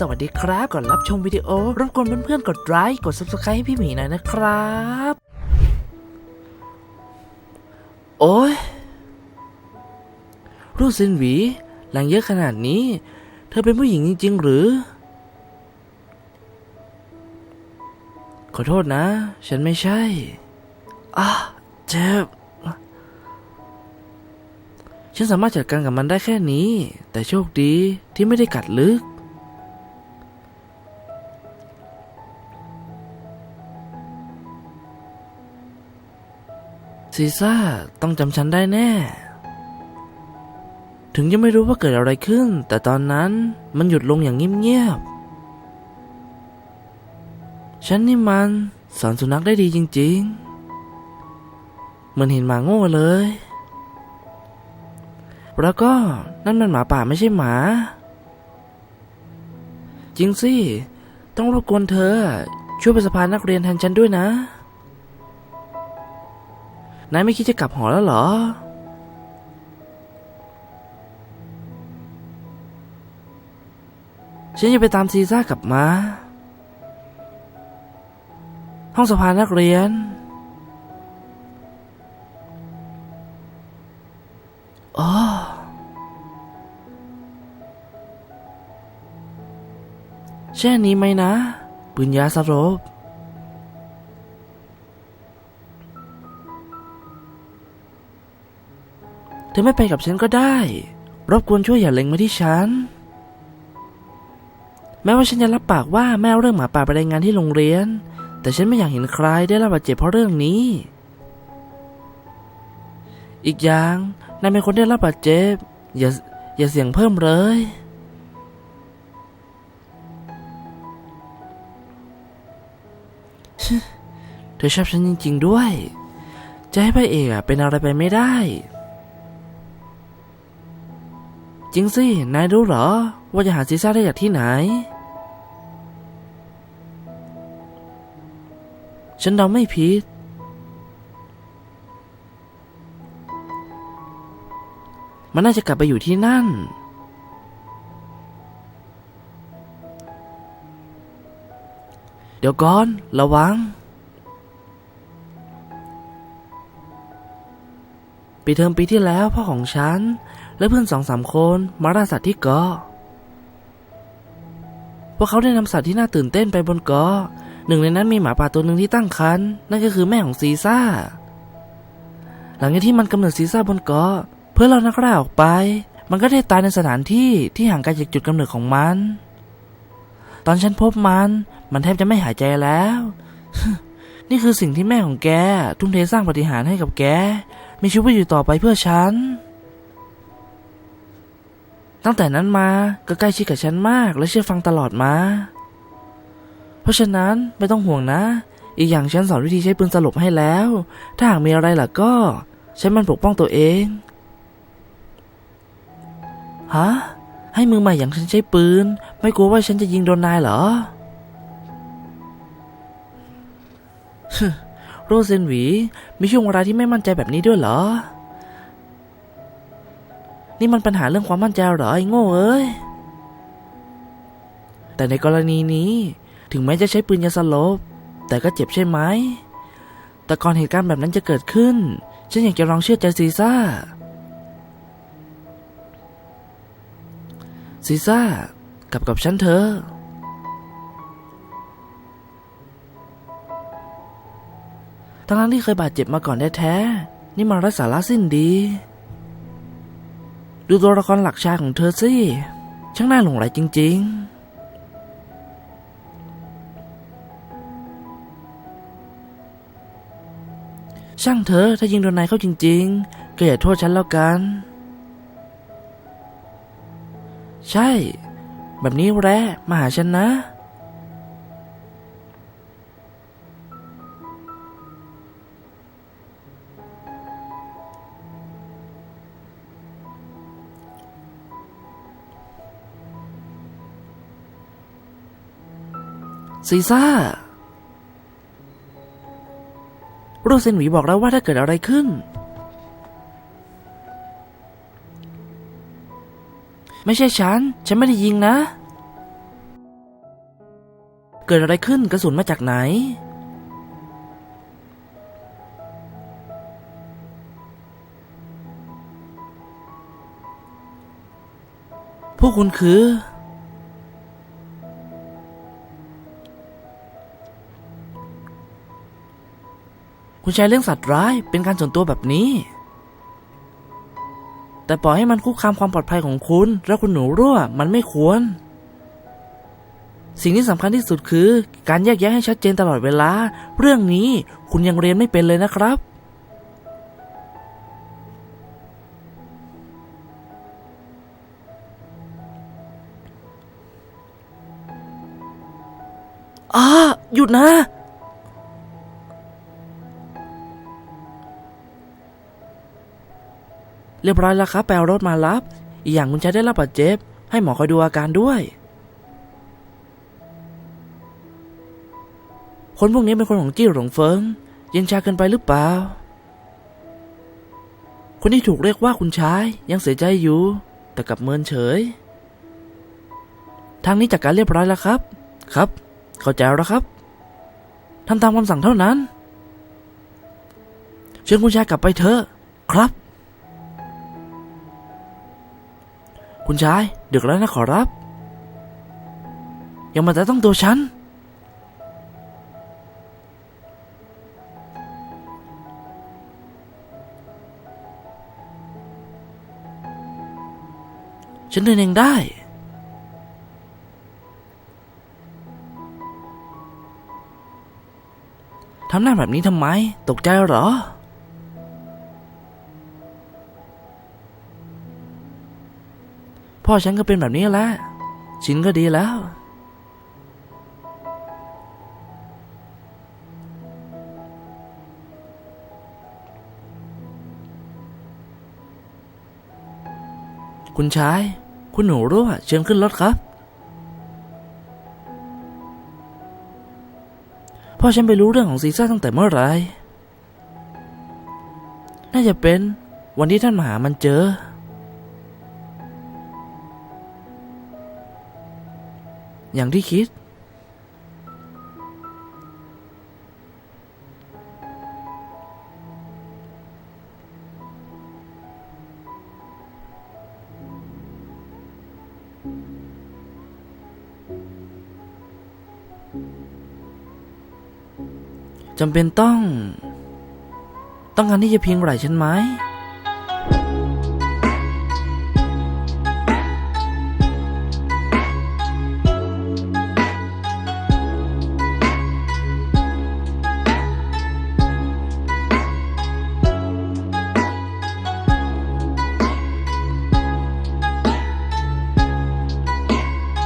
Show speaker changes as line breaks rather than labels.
สวัสดีครับก่อนรับชมวิดีโอรบกวนเพื่อนๆกดไลค์กด subscribe ให้พี่หมีหน่อยนะครับ โอ้ยรูซินหวีแรงเยอะขนาดนี้ เธอเป็นผู้หญิงจริง ๆ หรือ ขอโทษนะ ฉันไม่ใช่อะเจ็บฉันสามารถจัดการกับมันได้แค่นี้ แต่โชคดีที่ไม่ได้กัดลึก ซีซ่าต้องจำฉันได้แน่ ถึงจะไม่รู้ว่าเกิดอะไรขึ้น แต่ตอนนั้นมันหยุดลงอย่างเงียบๆ ฉันนี่มันสอนสุนัขได้ดีจริงๆ เหมือนเห็นหมาโง่เลย แล้วก็นั่นมันหมาป่าไม่ใช่หมา จริงสิ ต้องรบกวนเธอ ช่วยไปสภานักเรียนแทนฉันด้วยนะ นายไม่คิดจะกลับหอแล้วเหรอ ฉันจะไปตามซีซ่ากลับมา ห้องสภานักเรียน อ๋อแช่นี้ไหมนะ ปืนยาสลบ เธอไม่ไปกับฉันก็ได้ รบกวนช่วยอย่าเล็งมาที่ฉัน แม้ว่าฉันจะรับปากว่าไม่เรื่องหมาป่าไปรายงานที่โรงเรียน แต่ฉันไม่อยากเห็นใครได้รับบาดเจ็บเพราะเรื่องนี้ อีกอย่างนายเป็นคนได้รับบาดเจ็บ อย่าอย่าเสี่ยงเพิ่มเลย เธอชอบฉันจริง ๆ ด้วย จะให้พระเอกเป็นอะไรไปไม่ได้ จริงสิ นายรู้เหรอ ว่าจะหาซีซ่าได้จากที่ไหน ฉันเดาไม่ผิด มันน่าจะกลับไปอยู่ที่นั่น เดี๋ยวก่อน ระวัง ปีเทอมปีที่แล้วพ่อของฉัน และเพื่อนสองสามคนมาล่าสัตว์ที่เกาะพวกเขาได้นำสัตว์ที่น่าตื่นเต้นไปบนเกาะหนึ่งในนั้นมีหมาป่าตัวหนึ่งที่ตั้งครรภ์นั่นก็คือแม่ของซีซ่า หลังจากที่มันกำเนิดซีซ่าบนเกาะเพื่อเรานักล่าออกไป มันก็ได้ตายในสถานที่ที่ห่างไกลจากจุดกำเนิดของมัน ตอนฉันพบมัน มันแทบจะไม่หายใจแล้ว นี่คือสิ่งที่แม่ของแก ทุ่มเทสร้างปฏิหารให้กับแก มีชีวิตอยู่ต่อไปเพื่อฉัน ตั้งแต่นั้นมาก็ใกล้ชิดกับฉันมากและเชื่อฟังตลอดมา เพราะฉะนั้นไม่ต้องห่วงนะ อีกอย่างฉันสอนวิธีใช้ปืนสลบให้แล้ว ถ้าหากมีอะไรล่ะก็ใช้มันปกป้องตัวเอง ฮะ ให้มือใหม่อย่างฉันใช้ปืน ไม่กลัวว่าฉันจะยิงโดนนายเหรอฮึโรเซนหวี มีช่วงเวลาที่ไม่มั่นใจแบบนี้ด้วยเหรอ นี่มันปัญหาเรื่องความมั่นใจเหรอไอ้โง่เอ้ย แต่ในกรณีนี้ถึงแม้จะใช้ปืนยาสลบ แต่ก็เจ็บใช่ไหม แต่ก่อนเหตุการณ์แบบนั้นจะเกิดขึ้น ฉันอยากจะลองเชื่อใจซีซ่า ซีซ่ากลับกับฉันเถอะทั้งๆที่เคยบาดเจ็บมาก่อนแท้ๆนี่มันไร้าระสิ้นดี ดูตัวละครหลักชายของเธอสิช่างน่าหลงไหลจริง ๆช่างเธอถ้ายิงโดนนายเข้าจริง ๆ ก็อย่าโทษฉันแล้วกัน ใช่ แบบนี้แร้มาหาฉันนะ ซีซ่าโรเซนหวีบอกแล้วว่าถ้าเกิดอะไรขึ้น ไม่ใช่ฉัน ฉันไม่ได้ยิงนะ เกิดอะไรขึ้นกระสุนมาจากไหน พวกคุณคือ คุณใช้เรื่องสัตว์ร้ายเป็นการส่วนตัวแบบนี้ แต่ปล่อยให้มันคุกคามความปลอดภัยของคุณ และคุณหนูรั่วมันไม่ควร สิ่งที่สำคัญที่สุดคือ การแยกแยะให้ชัดเจนตลอดเวลา เรื่องนี้คุณยังเรียนไม่เป็นเลยนะครับอ่าหยุดนะ เรียบร้อยแล้วครับไปเอารถมารับ อีกอย่างคุณชายได้รับบาดเจ็บ ให้หมอคอยดูอาการด้วย คนพวกนี้เป็นคนของจี้หลงเฟิง เย็นชาเกินไปหรือเปล่า คนที่ถูกเรียกว่าคุณชายยังเสียใจอยู่ แต่กลับเมินเฉย ทางนี้จัดการเรียบร้อยแล้วครับ ครับ เข้าใจแล้วครับทำตามคำสั่งเท่านั้น เชิญคุณชายกลับไปเถอะ ครับ คุณชายดึกแล้วนะขอรับยังมาแต่ต้องตัวฉัน ฉันเดินเองได้ทำหน้าแบบนี้ทำไม ตกใจเหรอ พ่อฉันก็เป็นแบบนี้แหละชินก็ดีแล้ว คุณชาย คุณหนูรู้ว่าเชิญขึ้นรถครับ พ่อฉันไปรู้เรื่องของซีซ่าตั้งแต่เมื่อไหร่ น่าจะเป็นวันที่ท่านมหามันเจอ อย่างที่คิด จำเป็นต้อง ต้องการที่จะพิงไหล่ฉันไหม